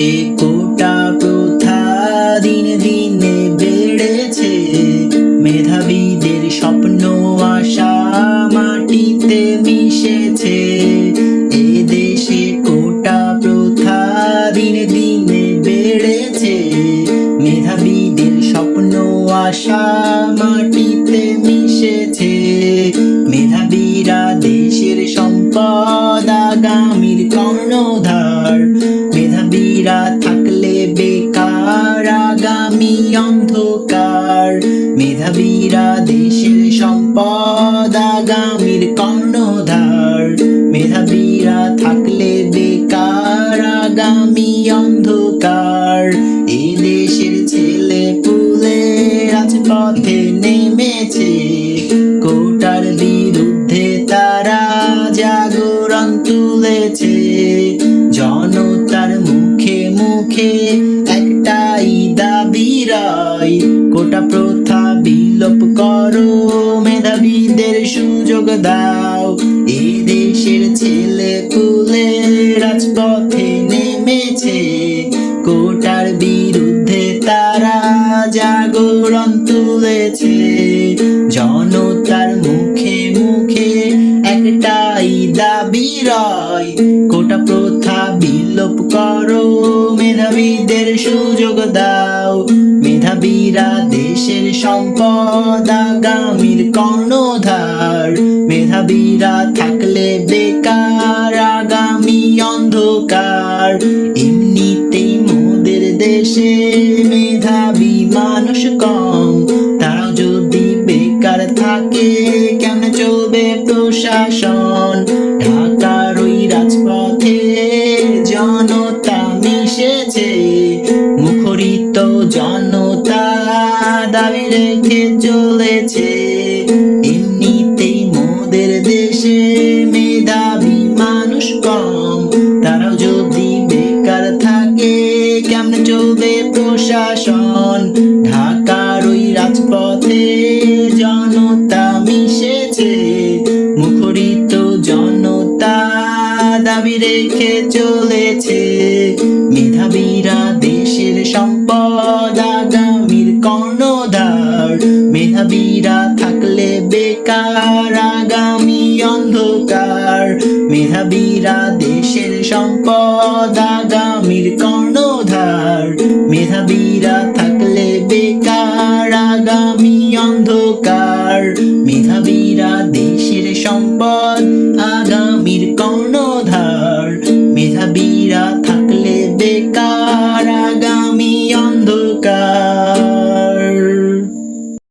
দেশে কোটা প্রথা দিনে দিনে বেড়েছে। মেধাবীদের স্বপ্ন, আশা মাটিতে মিশেছে। এ দেশে কোটা প্রথা দিনে দিনে বেড়েছে। মেধাবীদের স্বপ্ন, আশা মাটিতে মিশেছে। মেধাবীরা দেশের সম্পদ আগামীর কর্ণধার। মেধাবীরা থাকলে বেকার, আগামী অন্ধকার। মেধাবীরা দেশের সম্পদ, আগামীর কর্ণধার। মেধাবীরা থাকলে বেকার, আগামী অন্ধকার। মুখে একটাই দাবি রায় কোটা প্রথা বিলোপ করো। মেধাবীদের সুযোগ দাও, এ দেশের ছেলে পুলে রাজপথে নেমেছে। কোটার বিরুদ্ধে তারা জাগরণ তুলেছে। জনতার মুখে মুখে একটাই দাবি রয় কোটা প্রথা বিলোপ করো, মেধাবীদের সুযোগ দাও। মেধাবীরা দেশের সম্পদ আগামীর কর্ণধার। মেধাবীরা থাকলে বেকার, আগামী অন্ধকার। এমনিতেই মোদের দেশে মেধাবী মানুষ কম। তারাও যদি বেকার থাকে, কেন চলবে মুখরিত জনতা দাবি রেখে চলেছে। এমনিতেই মোদের দেশে মেধাবী মানুষ কম। তারাও যদি বেকার থাকে, কেমন চলবে প্রশাসন? ঢাকার ওই রাজপথে জনতা মিশেছে। মুখরিত জনতা দাবি রেখে চলেছে। মেধাবীরা থাকলে বেকার, আগামী অন্ধকার। মেধাবীরা দেশের সম্পদ, আগামীর কর্ণধার। মেধাবীরা থাকলে বেকার, আগামী অন্ধকার। মেধাবীরা দেশের সম্পদ, আগামীর কর্ণধার। মেধাবীরা থাকলে বেকার